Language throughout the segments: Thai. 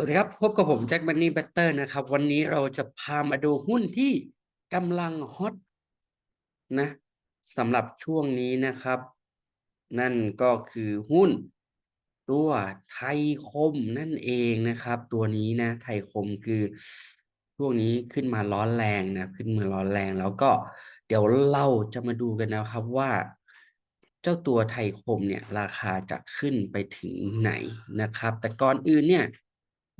วัสดีครับ พบกับผมแจ็คบันนี่แบตเตอร์นะครับ วันนี้เราจะพามาดูหุ้นที่กำลังฮอตนะสำหรับช่วงนี้นะครับ นั่นก็คือหุ้น ตัวไทยคมนั่นเองนะครับ ตัวนี้นะไทยคมคือช่วงนี้ขึ้นมาร้อนแรงนะขึ้นมาร้อนแรงแล้วก็เดี๋ยวเราจะมาดูกันนะครับว่า เจ้าตัวไทยคมเนี่ยราคาจะขึ้นไปถึงไหนนะครับ แต่ก่อนอื่นเนี่ย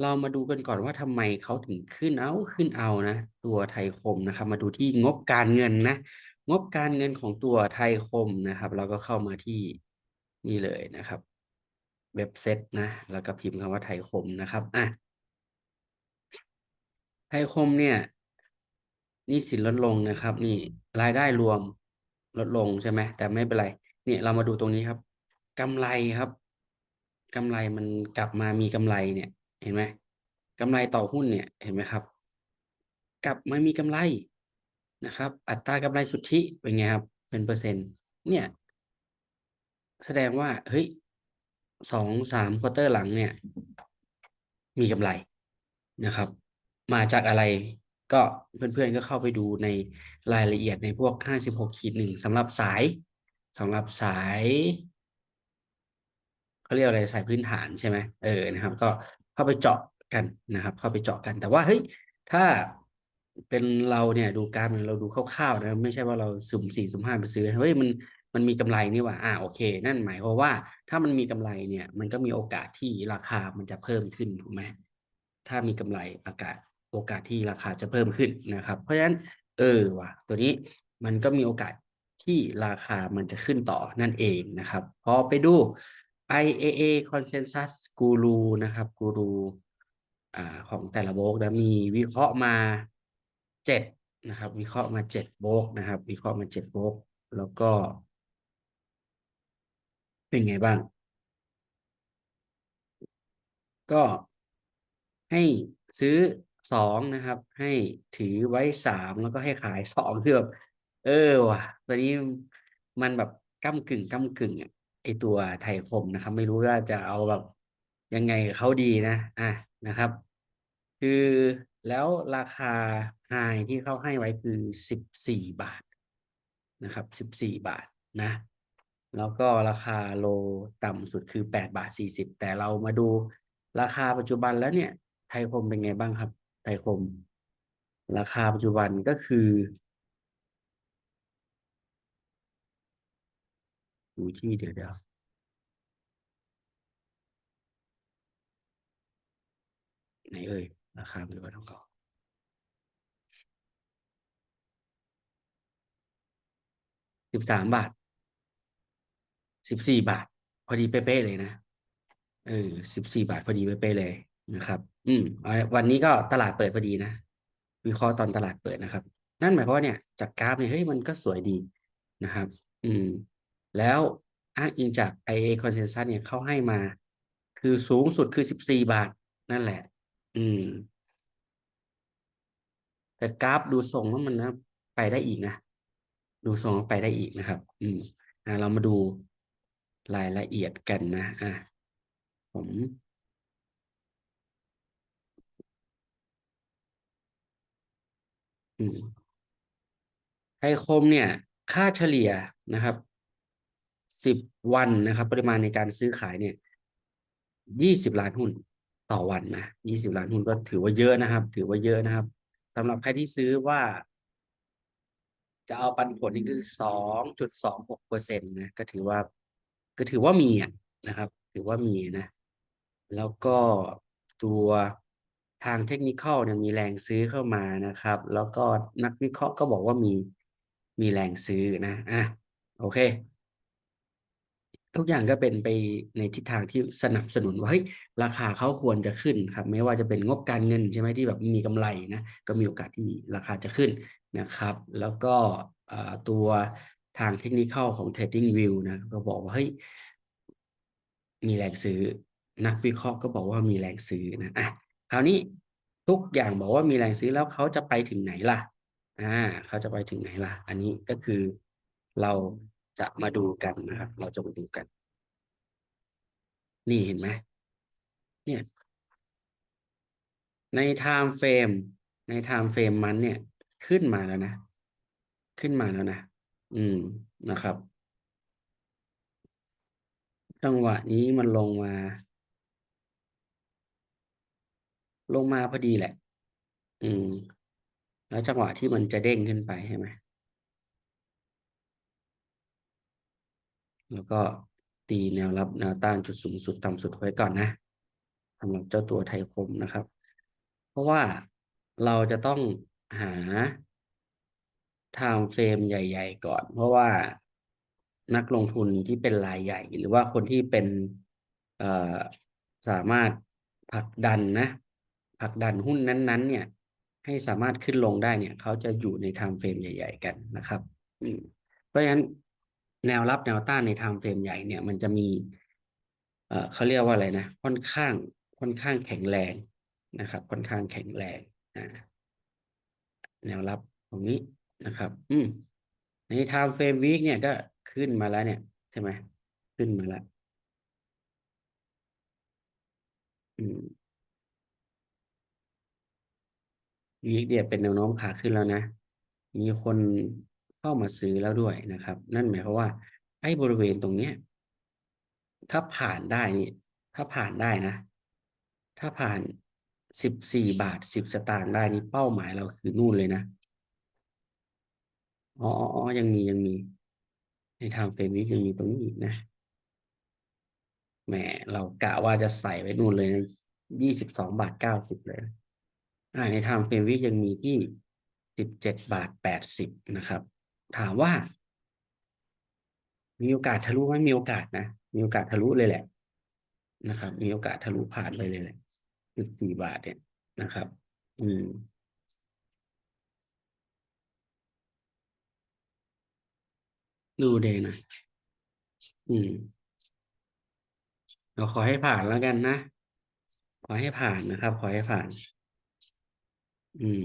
เรามาดูกันก่อนว่าทำไมเขาถึงขึ้นเอาขึ้นเอานะ ตัวไทยคมนะครับ มาดูที่งบการเงินนะ งบการเงินของตัวไทยคมนะครับ เราก็เข้ามาที่นี่เลยนะครับเว็บเซตนะ แล้วก็พิมพ์คำว่าไทยคมนะครับอะไทยคมเนี่ยนี่สินลดลงนะครับ นี่รายได้รวมลดลงใช่ไหมแต่ไม่เป็นไรเนี่ยเรามาดูตรงนี้ครับกำไรครับกำไรมันกลับมามีกำไรเนี่ย เห็นไหมกำไรต่อหุ้นเนี่ยเห็นไหมครับ กลับมามีกำไรนะครับ อัตรากำไรสุทธิเป็นไงครับ เป็นเปอร์เซ็นต์เนี่ย แสดงว่าเฮ้ยสองสามควอเตอร์หลังเนี่ย มีกำไรนะครับ มาจากอะไรก็เพื่อนๆก็เข้าไปดูในรายละเอียดในพวกห้าสิบหกขีดหนึ่งสำหรับสายสำหรับสายเขาเรียกอะไรสายพื้นฐานใช่ไหมเออนะครับ ก็ เข้าไปเจาะกันนะครับ เข้าไปเจาะกัน แต่ว่าเฮ้ยถ้าเป็นเราเนี่ยดูการเราดูคร่าวๆนะไม่ใช่ว่าเราสุ่มสี่สุ่มห้าไปซื้อเฮ้ยมันมันมีกำไรนี่ว่าอ่าโอเค นั่นหมายความว่า ถ้ามันมีกำไรเนี่ย มันก็มีโอกาสที่ราคามันจะเพิ่มขึ้นถูกไหมถ้ามีกำไรอากาศโอกาสที่ราคาจะเพิ่มขึ้นนะครับ เพราะฉะนั้น เออว่ะ ตัวนี้มันก็มีโอกาสที่ราคามันจะขึ้นต่อนั่นเองนะครับ พอไปดู IAA Consensus Guru นะครับกูรูอ่าของแต่ละโบกนะมีวิเคราะห์มาเจ็ดนะครับ วิเคราะห์มาเจ็ดโบกนะครับ วิเคราะห์มาเจ็ดโบกแล้วก็ เป็นไงบ้าง ก็ให้ซื้อสองนะครับ ให้ถือไว้สามแล้วก็ให้ขายสองคือแบบเออว่ะตอนนี้มันแบบก้ากึ่งก้ากึ่งอะ ตัวไทยคมนะครับ ไม่รู้ว่าจะเอาแบบยังไงเขาดีนะ อะนะครับ คือแล้วราคาไฮที่เขาให้ไว้คือสิบสี่บาทนะครับสิบสี่บาทนะ แล้วก็ราคาโลต่ำสุดคือแปดบาทสี่สิบแต่เรามาดูราคาปัจจุบันแล้วเนี่ย ไทยคมเป็นไงบ้างครับ ไทยคม ราคาปัจจุบันก็คือ อยู่ที่เดี๋ยวเดี๋ยวไหนเอ่ยราคาปัจจุบันของเขาสิบสามบาทสิบสี่บาท พอดีเป๊ะๆเลยนะเออสิบสี่บาทพอดีเป๊ะๆเลยนะครับ อืมวันนี้ก็ตลาดเปิดพอดีนะวิเคราะห์ตอนตลาดเปิดนะครับ นั่นหมายความว่าเนี่ยจากกราฟเนี่ยเฮ้ยมันก็สวยดีนะครับ อืม แล้วอ้างอิงจาก IA Consensus เนี่ยเขาให้มา คือสูงสุดคือสิบสี่บาท นั่นแหละ อืม แต่กราฟดูทรงว่ามันนะไปได้อีกนะ ดูทรงไปได้อีกนะครับ อืมอ่าเรามาดูรายละเอียดกันนะ อะ ผมอืมไทยคมเนี่ย ค่าเฉลี่ยนะครับ สิบวันนะครับ ปริมาณในการซื้อขายเนี่ยยี่สิบล้านหุ้นต่อวันนะยี่สิบล้านหุ้นก็ถือว่าเยอะนะครับ ถือว่าเยอะนะครับสำหรับใครที่ซื้อว่า จะเอาปันผลนี่คือสองจุดสองหกเปอร์เซ็นต์นะก็ถือว่า ก็ถือว่ามีนะครับ ถือว่ามีนะ แล้วก็ตัวทางเทคนิคเนี่ยมีแรงซื้อเข้ามานะครับ แล้วก็นักวิเคราะห์ก็บอกว่ามีมีแรงซื้อนะอะโอเค ทุกอย่างก็เป็นไปในทิศทางที่สนับสนุนว่าเฮ้ยราคาเขาควรจะขึ้นครับ ไม่ว่าจะเป็นงบการเงินใช่ไหมที่แบบมีกำไรนะก็มีโอกาสที่ราคาจะขึ้นนะครับ แล้วก็ตัวทางเทคนิคของ Trading View นะก็บอกว่าเฮ้ยมีแรงซื้อนักวิเคราะห์ก็บอกว่ามีแรงซื้อนะอะคราวนี้ทุกอย่างบอกว่ามีแรงซื้อแล้วเขาจะไปถึงไหนล่ะอ่าเขาจะไปถึงไหนล่ะ อันนี้ก็คือเรา จะมาดูกันนะครับ เราจะมาดูกัน นี่เห็นไหมเนี่ยใน time frame ใน time frame มันเนี่ย ขึ้นมาแล้วนะ ขึ้นมาแล้วนะ อืมนะครับ จังหวะนี้มันลงมา ลงมาพอดีแหละ อืม แล้วจังหวะที่มันจะเด้งขึ้นไปใช่ไหม แล้วก็ตีแนวรับแนวต้านจุดสูงสุดต่ำสุดไว้ก่อนนะสำหรับเจ้าตัวไทยคมนะครับ เพราะว่าเราจะต้องหา time frame ใหญ่ ๆ ก่อน เพราะว่านักลงทุนที่เป็นรายใหญ่ หรือว่าคนที่เป็นเอ่อสามารถผลักดันนะผลักดันหุ้นนั้นๆ เนี่ย ให้สามารถขึ้นลงได้เนี่ย เขาจะอยู่ใน time frame ใหญ่ ๆ กันนะครับอืมเพราะฉะนั้น แนวรับแนวต้านใน time frame ใหญ่เนี่ยมันจะมี เอ่อเขาเรียกว่าอะไรนะ ค่อนข้างค่อนข้างแข็งแรงนะครับ ค่อนข้างแข็งแรงอ่าแนวรับตรงนี้นะครับ อืมใน time frame week เนี่ยก็ขึ้นมาแล้วเนี่ย ใช่ไหมขึ้นมาแล้วอืมวีคเดียเป็นแนวโน้มขาขึ้นแล้วนะ มีคน เข้ามาซื้อแล้วด้วยนะครับ นั่นหมายความว่า ไอ้บริเวณตรงเนี้ย ถ้าผ่านได้นี่ ถ้าผ่านได้นะ ถ้าผ่านสิบสี่บาทสิบสตางค์ได้นี่เป้าหมายเราคือนู่นเลยนะอ๋ออ๋อยังมียังมี ในทางเฟรมวิกยังมีตรงนี้อีกนะแหมเรากะว่าจะใส่ไว้นู่นเลยนะยี่สิบสองบาทเก้าสิบเลยอ่าในทางเฟรมวิกยังมีที่สิบเจ็ดบาทแปดสิบนะครับ ถามว่า มีโอกาสทะลุไหมมีโอกาสนะ มีโอกาสทะลุเลยแหละ นะครับ มีโอกาสทะลุผ่านไปเลยแหละสิบสี่บาทเนี่ยนะครับ อืมดูเดนะ อืม เราขอให้ผ่านแล้วกันนะ ขอให้ผ่านนะครับ ขอให้ผ่าน อืม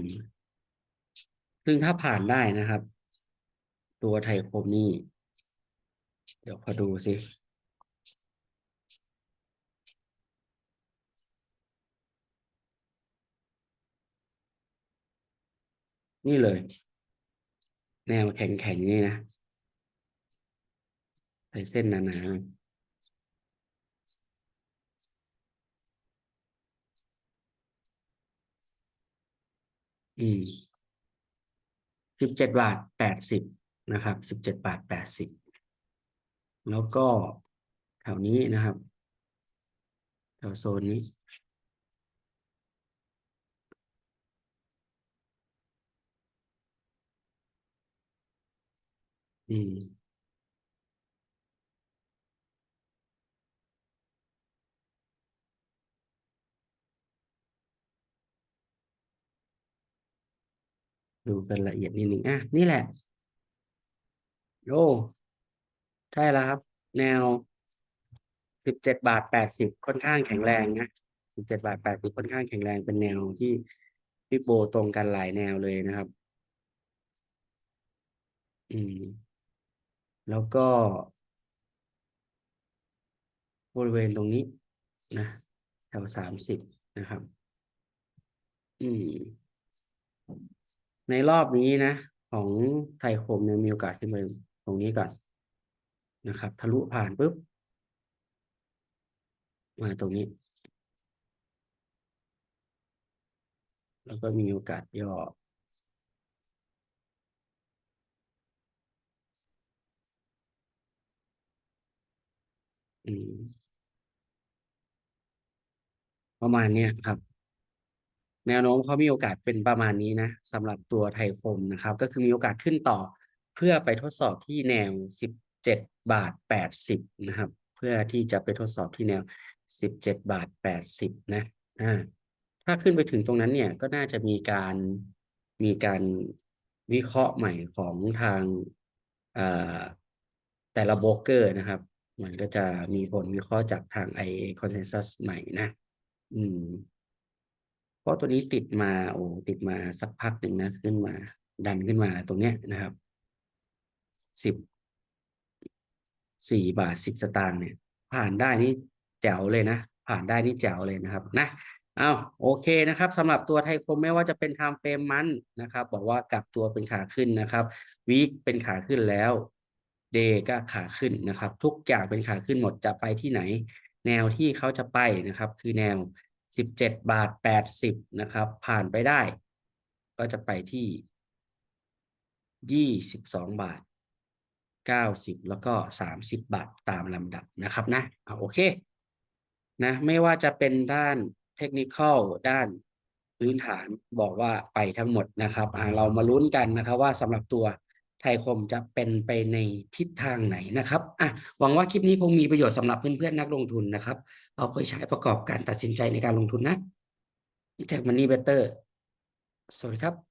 ซึ่งถ้าผ่านได้นะครับ ตัวไทยคมนี่ เดี๋ยวขอดูสินี่เลย แนวแข็งๆนี่นะใส่เส้นหนาๆอืมสิบเจ็ดบาทแปดสิบ นะครับสิบเจ็ดบาทแปดสิบแล้วก็แถวนี้นะครับแถวโซนนี้อืมดูกันละเอียดนิดหนึ่งอะนี่แหละ โอ้ใช่แล้วครับ แนวสิบเจ็ดบาทแปดสิบค่อนข้างแข็งแรงนะสิบเจ็ดบาทแปดสิบค่อนข้างแข็งแรงเป็นแนวที่พี่โบตรงกันหลายแนวเลยนะครับ อืม แล้วก็ บริเวณตรงนี้นะแถวสามสิบนะครับ อืม ในรอบนี้นะ ของไทยคมเนี่ยมีโอกาสขึ้นไป ตรงนี้ก่อนนะครับ ทะลุผ่านปุ๊บมาตรงนี้ แล้วก็มีโอกาสย่อประมาณเนี้ยครับ แนวโน้มเขามีโอกาสเป็นประมาณนี้นะสำหรับตัวไทยคมนะครับ ก็คือมีโอกาสขึ้นต่อ เพื่อไปทดสอบที่แนวสิบเจ็ดบาทแปดสิบนะครับ เพื่อที่จะไปทดสอบที่แนวสิบเจ็ดบาทแปดสิบนะอ่าถ้าขึ้นไปถึงตรงนั้นเนี่ยก็น่าจะมีการมีการวิเคราะห์ใหม่ของทางแต่ละโบรกเกอร์นะครับ มันก็จะมีผลวิเคราะห์จากทาง IA Consensus ใหม่นะ อืม เพราะตัวนี้ติดมา โอ้ติดมาสักพักหนึ่งนะ ขึ้นมา ดันขึ้นมาตรงเนี้ยนะครับ สิบสี่บาทสิบสตางค์เนี่ย ผ่านได้นี่แจ๋วเลยนะ ผ่านได้นี่แจ๋วเลยนะครับ นะอ้าวโอเคนะครับสำหรับตัวไทยคมไม่ว่าจะเป็น time frame มันนะครับ บอกว่ากลับตัวเป็นขาขึ้นนะครับวีคเป็นขาขึ้นแล้วเดย์ก็ขาขึ้นนะครับ ทุกอย่างเป็นขาขึ้นหมดจะไปที่ไหน แนวที่เขาจะไปนะครับ คือแนว 17 บาท 80 นะครับ ผ่านไปได้ ก็จะไปที่ 22 บาท 90 แล้วก็ 30 บาทตามลำดับนะครับนะอ่าโอเคนะไม่ว่าจะเป็นด้านเทคนิคอลด้านพื้นฐานบอกว่าไปทั้งหมดนะครับเรามาลุ้นกันนะครับว่าสำหรับตัวไทยคมจะเป็นไปในทิศทางไหนนะครับอะหวังว่าคลิปนี้คงมีประโยชน์สำหรับเพื่อนๆนักลงทุนนะครับ เอาไปใช้ประกอบการตัดสินใจในการลงทุนนะแจากมันนี่เบเตอร์สวัสดีครับ